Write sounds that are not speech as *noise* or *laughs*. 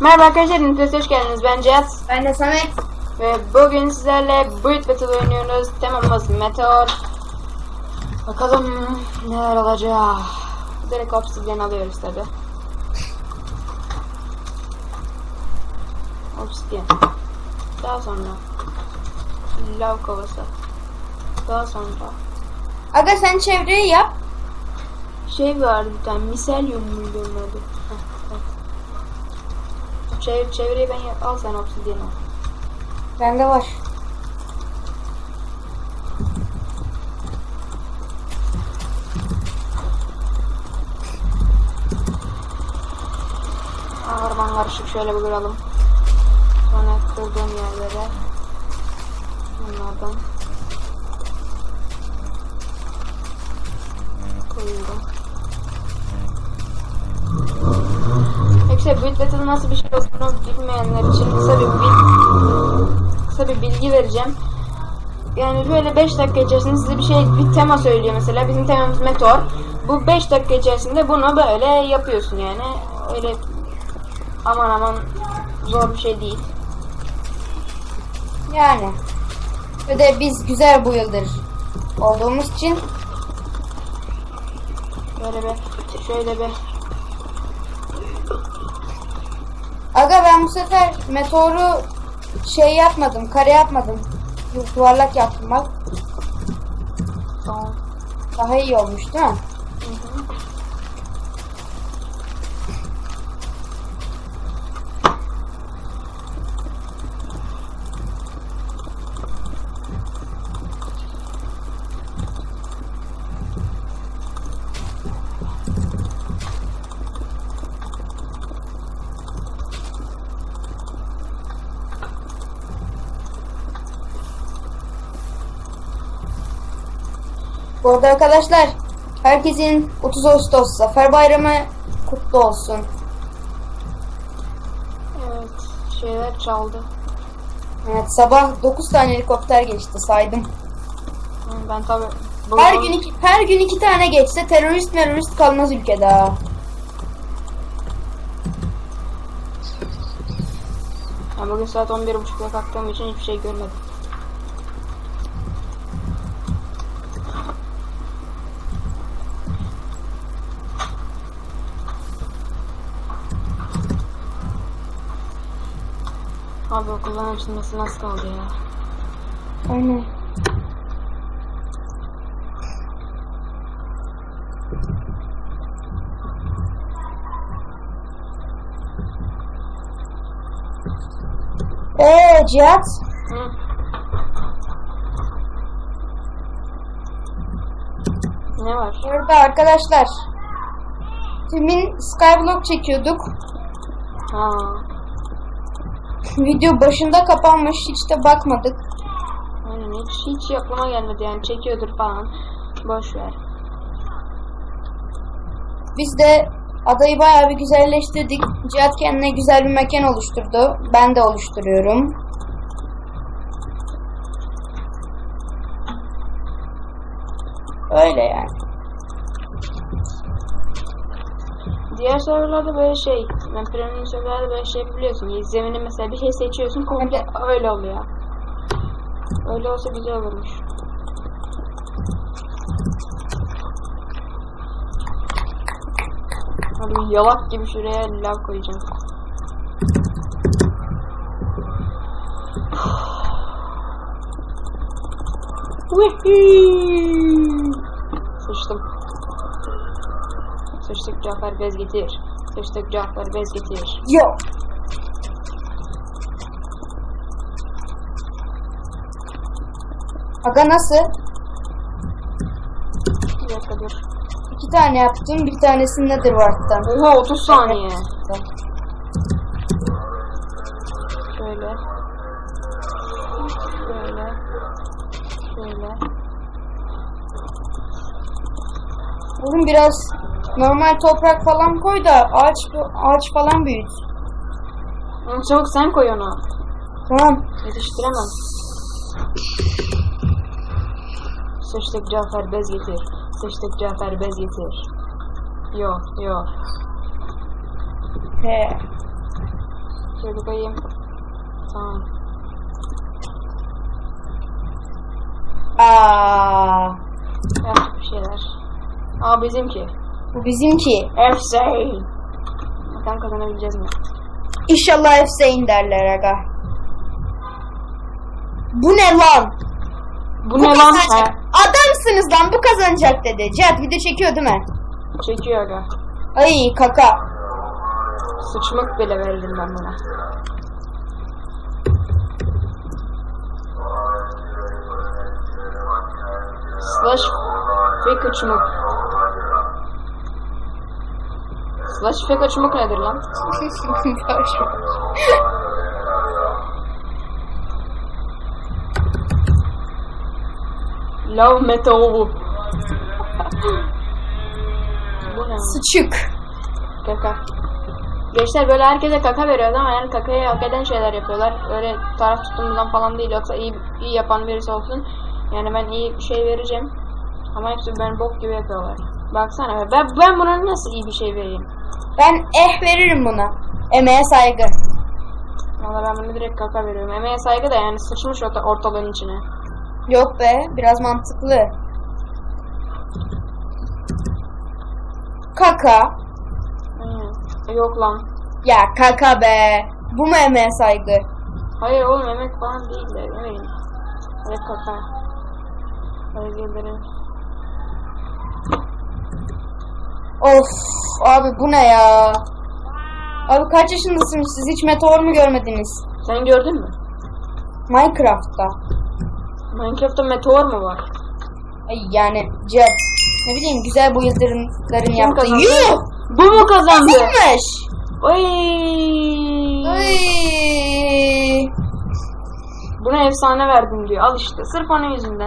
Merhaba arkadaşlar, Nintes'e hoş geldiniz. Ben Cihat Ben de Samet. ve bugün sizlerle Build Battle oynuyoruz. Temamız Meteor. Bakalım neler olacak. Direkt Obsidian alıyoruz tabi. Obsidian. Daha sonra Lav kovası. Daha sonra Aga sen çevreyi yap. şey vardı bir tane miselyum muydu onun adı? Heh, evet. Çev çevreyi ben yap- al sen Obsidian al. Bende var. Orman karışık şöyle bir kıralım. Sonra kırdığım yerlere bunlardan Arkadaşlar Build Battle nasıl bir şey olduğunu bilmeyenler için kısa bir bil- kısa bir bilgi vereceğim. Yani böyle 5 dakika içerisinde size bir şey bir tema söylüyor mesela. Bizim temamız meteor. Bu 5 dakika içerisinde bunu böyle yapıyorsun yani. Öyle aman aman zor bir şey değil. Yani. Ve de biz güzel bu yıldır olduğumuz için Böyle bir şöyle bir Aga ben bu sefer meteoru şey yapmadım, kare yapmadım. Yuvarlak yaptım bak. Daha iyi olmuş değil mi? Hı hı. Bu arada arkadaşlar herkesin 30 Ağustos Zafer Bayramı kutlu olsun. Evet şeyler çaldı. Evet sabah 9 tane helikopter geçti saydım. Ben tabi Her gün iki, her gün iki tane geçse terörist terörist kalmaz ülkede ha. Ben bugün saat 11.30'da kalktığım için hiçbir şey görmedim. Abi okulların açılması nasıl kaldı ya? Aynen. Eee Cihat Hı. Ne var? Burada arkadaşlar Filmin Skyblock çekiyorduk. Ha. Video başında kapanmış hiç de bakmadık. Aynen hiç, hiç aklıma gelmedi yani çekiyordur falan. Boş ver. Biz de adayı bayağı bir güzelleştirdik. Cihat kendine güzel bir mekan oluşturdu. Ben de oluşturuyorum. Öyle yani. Diğer serverlarda böyle şey, ben premium serverlerde böyle şey biliyorsun. Zemini mesela bir şey seçiyorsun, komple öyle oluyor. Öyle olsa güzel olurmuş. Abi yalak gibi şuraya lav koyacağım. Wihii! Sıçtık Cafer bez getir. Sıçtık Cafer bez getir. Yok. Aga nasıl? Bir dakika dur. İki tane yaptım. Bir tanesi Netherworld'dan. Oha 30 saniye. Şöyle. Şöyle. Şöyle. Oğlum biraz normal toprak falan koy da ağaç ağaç falan büyüt. Ama çabuk sen koy onu. Tamam. Yetiştiremem. Sıçtık Cafer bez getir. Sıçtık Cafer bez getir. Yo yo. He. Şöyle koyayım. Tamam. Aa, Yaptık bir şeyler. Aa bizimki. Bu bizimki. Efsane. Bakalım kazanabileceğiz mi? İnşallah Hüseyin derler aga. Bu ne lan? Bu, ne lan? Ha, Adamsınız lan bu kazanacak dedi. Cihat video çekiyor değil mi? çekiyor aga. Ay kaka. Sıçmak bile veririm ben buna. Slash fake uçmak. Fake uçmak nedir lan? *laughs* Love metal. Bu ne? Sıçık. Kaka. Gençler böyle herkese kaka veriyordu ama yani kakayı hak eden şeyler yapıyorlar. Öyle taraf tutumundan falan değil yoksa iyi iyi yapan birisi olsun. Yani ben iyi bir şey vereceğim. Ama hepsi ben bok gibi yapıyorlar. Baksana be, ben, ben buna nasıl iyi bir şey vereyim? Ben eh veririm buna. Emeğe saygı. Valla ben bunu direkt kaka veriyorum. Emeğe saygı da yani sıçmış orta, ortalığın içine. Yok be biraz mantıklı. Kaka. E, Yok lan. Ya kaka be. Bu mu emeğe saygı? Hayır oğlum emek falan değil de bileyim. Direkt kaka. Öyle gelirim. Of abi bu ne ya? Abi kaç yaşındasınız siz hiç meteor mu görmediniz? Sen gördün mü? Minecraft'ta. Minecraft'ta meteor mu var? Ay yani Cihat. Ne bileyim güzel bu yıldırımların yaptığı. Yuh! Bu mu kazandı? Kazanmış. Oy. Ay. Buna efsane verdim diyor. Al işte. Sırf onun yüzünden.